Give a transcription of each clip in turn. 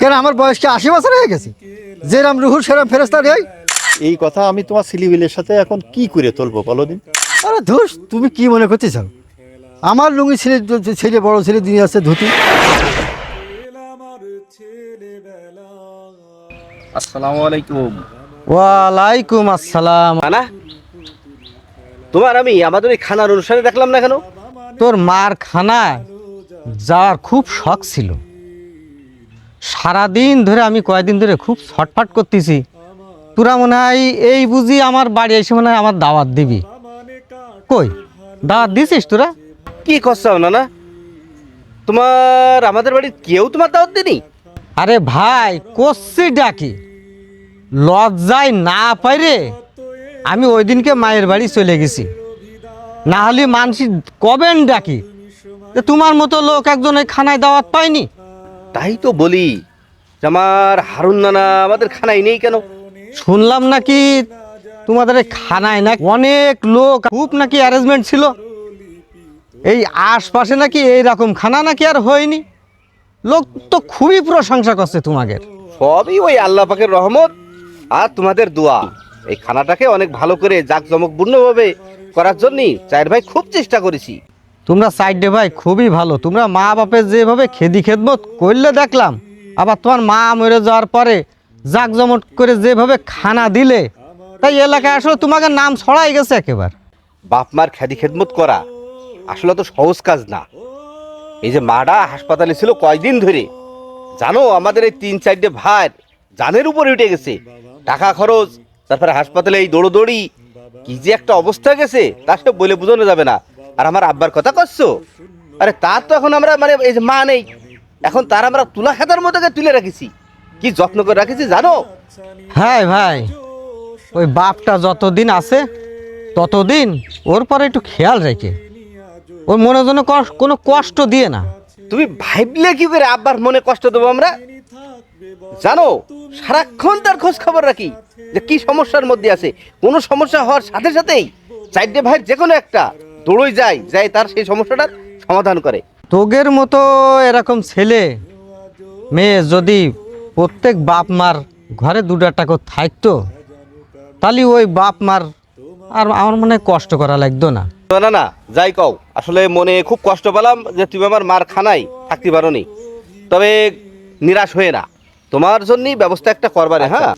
কেন আমার বয়স কি আশি বছর হয়ে গেছে? যেরাম রুহুর সেরাম ফেরেস্তা নেই? এই কথা আমি তোমার সিলিবিলের সাথে এখন কি করে তুলবো বলো দিন? আরে ধুস তুমি কি মনে করতে চাও? আমার লুঙ্গি ছেলে ছেলে বড় ছেলে দিয়ে আছে ধুতি। আসসালামু আলাইকুম। ওয়ালাইকুম আসসালাম। খানা তোমার আমি আমাদের এই খানার অনুষ্ঠানে দেখলাম না কেন? তোর মার খানায় যাওয়ার খুব শখ ছিল। সারাদিন ধরে আমি কয়েকদিন ধরে খুব ছটফট করতেছি। তোরা মনে হয় এই বুঝি আমার বাড়ি এসে মনে হয় আমার দাওয়াত দিবি। কই? দাওয়াত দিছিস তোরা? কি করছাও না না তোমার আমাদের বাড়ির কেউ তোমার দাওয়াত দেনি আরে ভাই কষছি ডাকি লজ্জায় না পাইরে আমি ওই দিনকে মায়ের বাড়ি চলে গেছি। না হলে মানসি কবেন ডাকি তোমার মতো লোক একজন ওই খানায় দাওয়াত পায়নি? তাই তো বলি আমার হারুন নানা আমাদের খানায় নেই কেন? শুনলাম নাকি তোমাদের খানায় না অনেক লোক খুব নাকি অ্যারেঞ্জমেন্ট ছিল। এই আশপাশে নাকি এই রকম খানা নাকি আর হয়নি। লোক তো খুবই প্রশংসা করছে তোমাদের। সবই ওই আল্লাহ পাকের রহমত আর তোমাদের দোয়া। এই খানাটাকে অনেক ভালো করে জাঁকজমকপূর্ণভাবে করার জন্যই চায়ের ভাই খুব চেষ্টা করেছি। তোমরা সাইডে ভাই খুবই ভালো। তোমরা মা বাপের যেভাবে খেদি খেদমত করলে দেখলাম, আবার তোমার মা মরে যাওয়ার পরে জাকজমট করে যেভাবে খানা দিলে, তাই এলাকায় আসলে তোমাকে নাম ছড়াই গেছে একেবারে। বাপ মার খ্যাদি খেদমত করা আসলে তো সহজ কাজ না। এই যে মাডা হাসপাতালে ছিল কয়দিন ধরে, জানো আমাদের এই তিন চারটে ভাই জানের উপরে উঠে গেছে। টাকা খরচ, তারপরে হাসপাতালে এই দৌড়োদৌড়ি, কি যে একটা অবস্থা গেছে, তা সব বলে বোঝানো যাবে না। আর আমার আব্বার কথা করছ আরে তার তো এখন আমরা মানে এই যে মা নেই এখন তার আমরা তুলা খেতার মতো তুলে রাখিছি। কি যত্ন করে রাখিছি জানো? হ্যাঁ ভাই ওই বাপটা যতদিন আছে ততদিন ওর পরে একটু খেয়াল রেখে। ওর মনে যেন কষ- কোনো কষ্ট দিয়ে না। তুমি ভাবলে কি করে আব্বার মনে কষ্ট দেবো আমরা? জানো সারাক্ষণ তার খোঁজ খবর রাখি যে কি সমস্যার মধ্যে আছে। কোনো সমস্যা হওয়ার সাথে সাথেই চারটে ভাইয়ের যে কোনো একটা দৌড়ই যায় যায় তার সেই সমস্যাটার সমাধান করে। তোগের মতো এরকম ছেলে মেয়ে যদি প্রত্যেক বাপ মার ঘরে দুটো টাকা থাকতো তাহলে ওই বাপ মার আর আমার মনে হয় কষ্ট করা লাগতো না। না না যাই কও আসলে মনে খুব কষ্ট পেলাম যে তুমি আমার মার খানায় থাকতে পারো নি তবে নিরাশ হয়ে না তোমার জন্যই ব্যবস্থা একটা করবারে হ্যাঁ?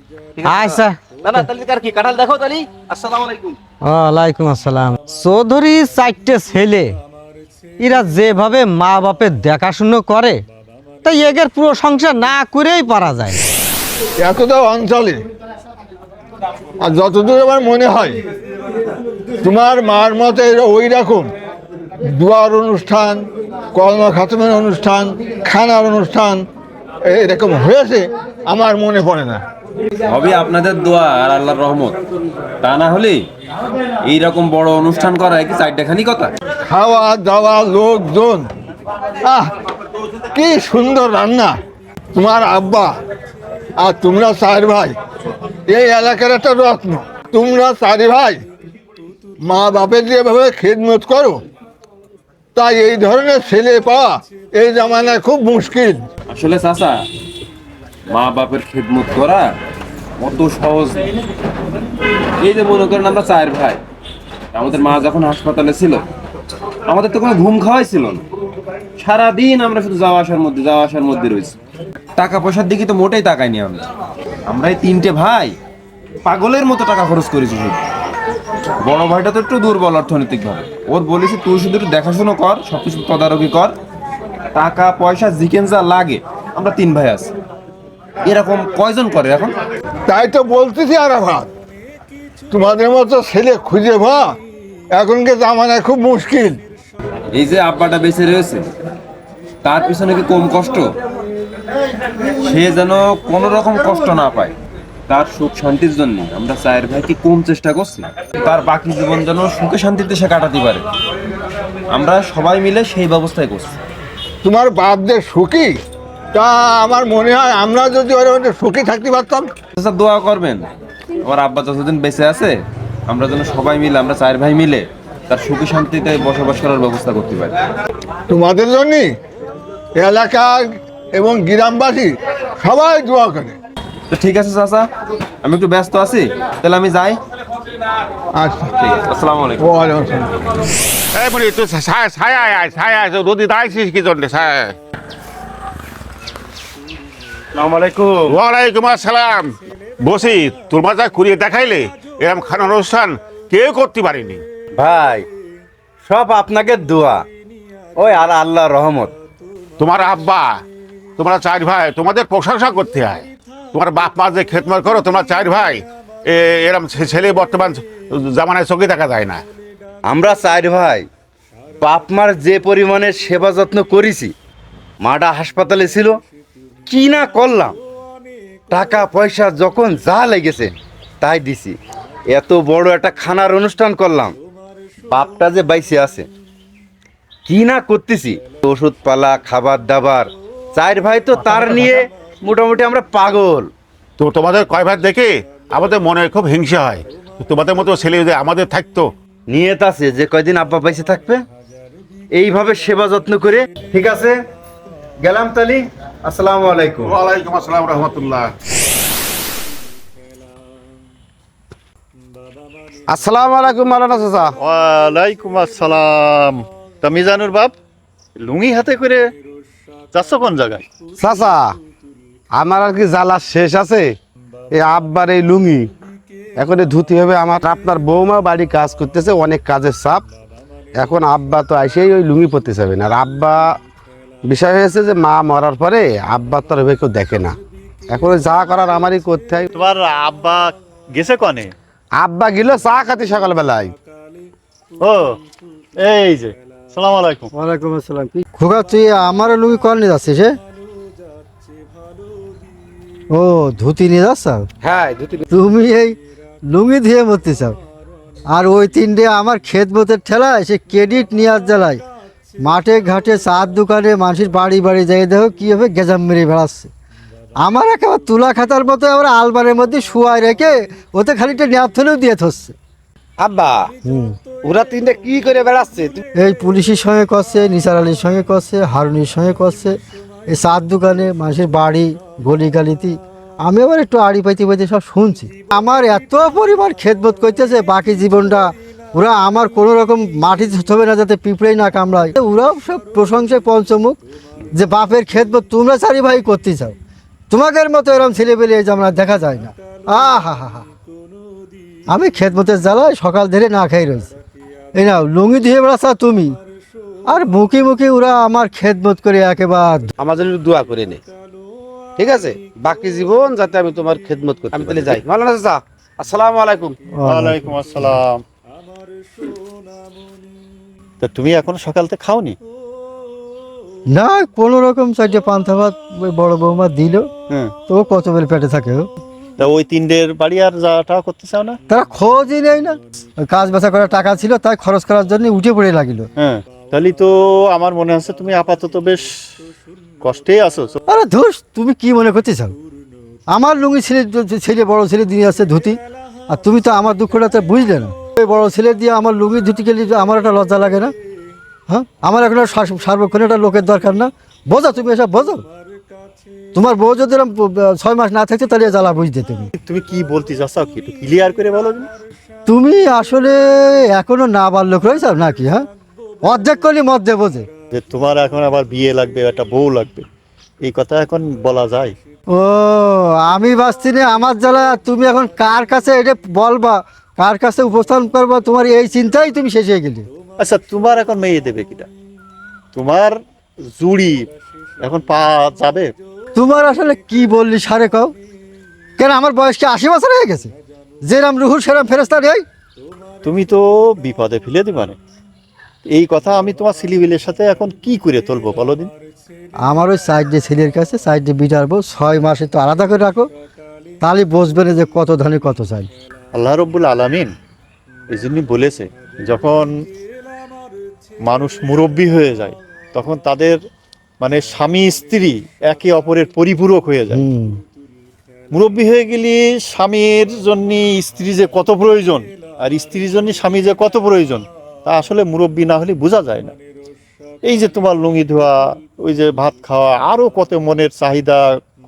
আচ্ছা। না না তাহলে আর কি? কাঁঠাল দেখো তাহলে। আসসালামু আলাইকুম। ওয়ালাইকুম আসসালাম। চৌধুরী চারটে ছেলে এরা যেভাবে মা বাপের দেখাশুনো করে তাই এগের পুরো সংসার না করেই পারা যায়। এতটা অঞ্চলে আর যতদূর আমার মনে হয় তোমার মার মতে ওই রকম দুয়ার অনুষ্ঠান কলমা খাতমের অনুষ্ঠান খানার অনুষ্ঠান এরকম হয়েছে আমার মনে পড়ে না। হবে আপনাদের দোয়া আর আল্লাহর রহমত। তা না হলে এইরকম বড় অনুষ্ঠান করা কি চারটাখানি কথা? খাওয়া দাওয়া লোকজন। আহ কি সুন্দর রান্না। তোমার আব্বা আর তোমরা চার ভাই। এই এলাকার একটা রত্ন। তোমরা চারি ভাই মা বাপের যেভাবে খেদমত করো তাই এই ধরনের ছেলে পাওয়া এই জামানায় খুব মুশকিল। আসলে চাচা মা বাপের খেদমত করা অত সহজ। এই যে মনে করেন আমরা চার ভাই, আমাদের মা যখন হাসপাতালে ছিল, আমাদের তো কোনো ঘুম খাওয়াই ছিল না। সারাদিন আমরা শুধু যাওয়া আসার মধ্যে, যাওয়া আসার মধ্যে রয়েছি। টাকা পয়সার দিকে তো মোটেই তাকাইনি আমরা। আমরা এই তিনটে ভাই, পাগলের মতো টাকা খরচ করেছি শুধু। বড় ভাইটা তো একটু দুর্বল অর্থনৈতিক ভাবে ওর বলেছি, তুই শুধু একটু দেখাশুনো কর, সবকিছু তদারকি কর। টাকা পয়সা জিকেন যা লাগে, আমরা তিন ভাই আছি। এরকম কয়জন করে এখন? তাই তো বলতেছি আর ভাত তোমাদের মতো ছেলে খুঁজে ভা এখনকে জামানায় খুব মুশকিল। এই যে আব্বাটা বেঁচে রয়েছে তার পিছনে কি কম কষ্ট? সে যেন কোনো রকম কষ্ট না পায় তার সুখ শান্তির জন্য। আমরা চায়ের ভাই কি কম চেষ্টা করছি। তার বাকি জীবন যেন সুখে শান্তিতে সে কাটাতে পারে। আমরা সবাই মিলে সেই ব্যবস্থায় করছি। তোমার বাপ যে সুখী? তা আমার মনে হয় আমরা যদি ওর সুখী থাকতে পারতাম। স্যার দোয়া করবেন। আমার আব্বা যতদিন বেঁচে আছে আমরা যেন সবাই মিলে আমরা চার ভাই মিলে তার সুখী শান্তিতে বসবাস করার ব্যবস্থা করতে পারি। তোমাদের জন্য এলাকার এবং গ্রামবাসী সবাই দোয়া করে। তো ঠিক আছে চাচা আমি একটু ব্যস্ত আছি তাহলে আমি যাই। আচ্ছা। ঠিক আছে আসসালামু আলাইকুম। ওয়ালাইকুম আসসালাম। এই তুই ছায়া ছায়া আয় ছায়া আয় রোদি দাঁড়াইছিস কি জন্য? ছায়া ওয়ালাইকুম আসসালাম। বসি তোর মাজা ঘুরিয়ে দেখাইলে এরকম খান অনুষ্ঠান কেউ করতে পারেনি। ভাই সব আপনাকে দোয়া। ওই আর আল্লাহর রহমত। তোমার আব্বা তোমরা চার ভাই তোমাদের প্রশংসা করতে হয়। তোমার বাপ মা যে খেতমার করো তোমরা চার ভাই এ- এরম ছে- ছেলে বর্তমান জামানায় চোখে দেখা যায় না। আমরা চার ভাই বাপ মার যে পরিমাণে সেবা যত্ন করেছি মাটা হাসপাতালে ছিল কি না করলাম? টাকা পয়সা যখন যা লেগেছে তাই দিছি। এত বড় একটা খানার অনুষ্ঠান করলাম। বাপটা যে বাইসে আছে কি না করতেছি? ওষুধ পালা খাবার দাবার চার ভাই তো তার নিয়ে মোটামুটি আমরা পাগল। তো তোমাদের কয় ভাই দেখে আমাদের মনে খুব হিংসা হয়। তোমাদের মতো ছেলে যদি আমাদের থাকতো? নিয়ত আছে যে কয়দিন আব্বা বাইসে থাকবে। এইভাবে সেবা যত্ন করে ঠিক আছে? গেলাম তালি। আসসালামু আলাইকুম। ওয়ালাইকুম আসসালাম রহমতুল্লাহ। আসসালামু আলাইকুম মালানা চাচা। ওয়ালাইকুম আসসালাম। তা মিজানুর বাপ লুঙ্গি হাতে করে যাচ্ছ কোন জায়গায়? চাচা আমার আর কি জ্বালা শেষ আছে? এই আব্বার এই লুঙ্গি এখন ধুতি হবে আমার। আপনার বৌমা বাড়ি কাজ করতেছে অনেক কাজের চাপ। এখন আব্বা তো এসেই ওই লুঙ্গি পরতে যাবেন আর আব্বা বিষয় হয়েছে যে মা মরার পরে আব্বা তো আর ওইভাবে কেউ দেখে না। এখন যা করার আমারই করতে হয় তোমার আব্বা গেছে কনে? আব্বা গেল চা খাতে সকালবেলায়। ও এই যে সালাম আলাইকুম। ওয়ালাইকুম আসসালাম। খোকা তুই আমারও লুঙ্গি কল নিয়ে যাচ্ছিস ও ধুতি নিয়ে যাচ্ছ? হ্যাঁ ধুতি তুমি এই লুঙ্গি দিয়ে মরতে চাও। আর ওই তিনটে আমার ক্ষেত বোতের ঠেলায় সে ক্রেডিট নিয়ে নেওয়ার জ্বালায়। মাঠে ঘাটে চার দোকানে মানুষের বাড়ি বাড়ি যাই দেখো কীভাবে গেজাম মেরে বেড়াচ্ছে। আমার একেবারে তুলা খাতার মতো আবার আলমারের মধ্যে শুয়ায় রেখে ওতে খানিকটা ন্যাপ থলেও দিয়ে থসছে। আব্বা ওরা তিনটা কি করে বেড়াচ্ছে? এই পুলিশের সঙ্গে করছে নিসার আলীর সঙ্গে করছে হারুনির সঙ্গে করছে। এই চার দোকানে মানুষের বাড়ি গলি গালিতি আমি আবার একটু আড়ি পাইতে পাইতে সব শুনছি। আমার এত পরিমাণ খেদবোধ করতেছে বাকি জীবনটা ওরা আমার কোনো রকম মাটি হবে না যাতে পিঁপড়েই না কামড়ায়। ওরাও সব প্রশংসায় পঞ্চমুখ যে বাপের খেদবোধ তোমরা চারি ভাই করতে চাও। তোমাদের মতো এরকম ছেলে পেলে এই জামলা দেখা যায় না। আ হা হা। হা আমি খেদমতের জ্বালায় সকাল ধরে না খাই রয়েছি। এই নাও লুঙ্গি দিয়ে বেড়াচ্ছা তুমি। আর মুখে মুখে ওরা আমার খেদমত করে একেবারে আমাদের দোয়া করে নে। ঠিক আছে? বাকি জীবন যাতে আমি তোমার খেদমত করতে আমি তাহলে যাই। মালানা চাচা আসসালামু আলাইকুম। ওয়ালাইকুম আসসালাম। তা তুমি এখন সকালতে খাওনি? না কোনো রকম চারটে পান্থা ভাত ওই বড় বৌমা দিল। হ্যাঁ। তো ও কত বেল পেটে থাকে ও। তা ওই তিনদের বাড়ি আর যাওয়াটা করতে চাও না? তারা খোঁজই নেই না। ওই কাজ বেচা করার টাকা ছিল তাই খরচ করার জন্য উঠে পড়ে লাগিল। হ্যাঁ তাহলে তো আমার মনে হচ্ছে তুমি আপাতত বেশ কষ্টে আছো। আরে ধুস তুমি কি মনে করতে চাও? আমার লুঙ্গি ছেলে ছেলে বড় ছেলে দিয়ে আছে ধুতি আর তুমি তো আমার দুঃখটা তো বুঝলে না। ওই বড় ছেলে দিয়ে আমার লুঙ্গি ধুতি গেলে আমার একটা লজ্জা লাগে না? হ্যাঁ? আমার এখন সার্বক্ষণ একটা লোকের দরকার না। বোঝো তুমি এসব বোঝো? তোমার বউ যদি ছয় মাস না থাকছে তাহলে জ্বালা বুঝতে তুমি। তুমি কি বলতে চাচ্ছ? কি একটু ক্লিয়ার করে বলো তুমি। আসলে এখনও না লোক রয়েছ নাকি হ্যাঁ? অর্ধেক করলে মধ্যে বোঝে। যে তোমার এখন আবার বিয়ে লাগবে একটা বউ লাগবে। এই কথা এখন বলা যায়। ও আমি বাঁচছি না আমার জ্বালা তুমি এখন কার কাছে এটা বলবা? কার কাছে উপস্থান করবা তোমার এই চিন্তাই তুমি শেষ হয়ে গেলে। আচ্ছা তোমার এখন মেয়ে দেবে কিটা? তোমার জুড়ি এখন পা যাবে? তোমার আসলে কি বললি সারে কও? কেন আমার বয়স কি আশি বছর হয়ে গেছে? যেরাম রুহুল সেরাম ফেরস্তা নেই তুমি তো বিপদে ফেলে দিবা না। এই কথা আমি তোমার সিলিবিলের সাথে এখন কি করে তুলবো বলো দিন? আমার ওই সাইডে ছেলের কাছে সাইড সাইডে বিটারবো ছয় মাসে তো আলাদা করে রাখো। তাহলে বসবে না যে কত ধানে কত চাই। আল্লাহ রব্বুল আলামিন এই জন্যই বলেছে যখন মানুষ মুরব্বী হয়ে যায় তখন তাদের মানে স্বামী স্ত্রী একে অপরের পরিপূরক হয়ে যায়। মুরব্বী হয়ে গেলে স্বামীর জন্য স্ত্রী যে কত প্রয়োজন আর স্ত্রীর জন্য স্বামী যে কত প্রয়োজন তা আসলে মুরব্বী না হলে বোঝা যায় না। এই যে তোমার লুঙ্গি ধোয়া ওই যে ভাত খাওয়া আরও কত মনের চাহিদা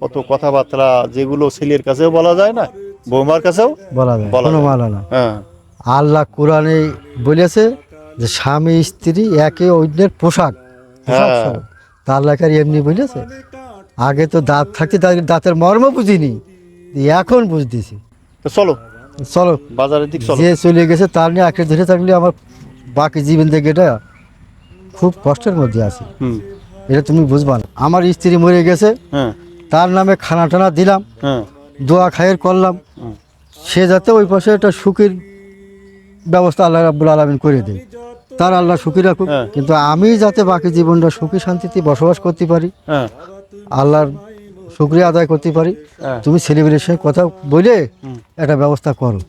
কত কথাবার্তা যেগুলো ছেলের কাছেও বলা যায় না বৌমার কাছেও? বলা যায় কোনো। না। হ্যাঁ। আল্লাহ কোরআনে বলেছে যে স্বামী স্ত্রী একে অন্যের পোশাক হ্যাঁ। তা আল্লাহ কি আর এমনি বলেছে আগে তো দাঁত থাকতে দাঁতের মর্ম বুঝিনি এখন বুঝতেছি। চলো চলো। বাজারের দিক চলো। যে চলে গেছে তার নিয়ে আঁকড়ে ধরে থাকলে আমার বাকি জীবন থেকে এটা খুব কষ্টের মধ্যে আছে। এটা তুমি বুঝবা না। আমার স্ত্রী মরে গেছে হ্যাঁ। তার নামে খানা টানা দিলাম। দোয়া খায়ের করলাম। সে যাতে ওই পাশে একটা সুখের ব্যবস্থা আল্লাহ রাব্বুল আলমিন করে দেয়। তার আল্লাহ সুখী রাখুক। হ্যাঁ। কিন্তু আমি যাতে বাকি জীবনটা সুখী শান্তিতে বসবাস করতে পারি হ্যাঁ। আল্লাহর শুক্রিয়া আদায় করতে পারি হ্যাঁ। তুমি ছেলেমেয়ের সঙ্গে কথা বলে একটা ব্যবস্থা করো।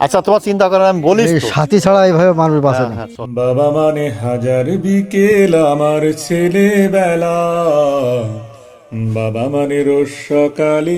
আচ্ছা তোমার চিন্তা করেন আমি বলি সাথী ছাড়া এইভাবে মানুষ বাঁচে না। বাবা মানে হাজার বিকেল আমার ছেলেবেলা। বাবা মানে রোজ সকালে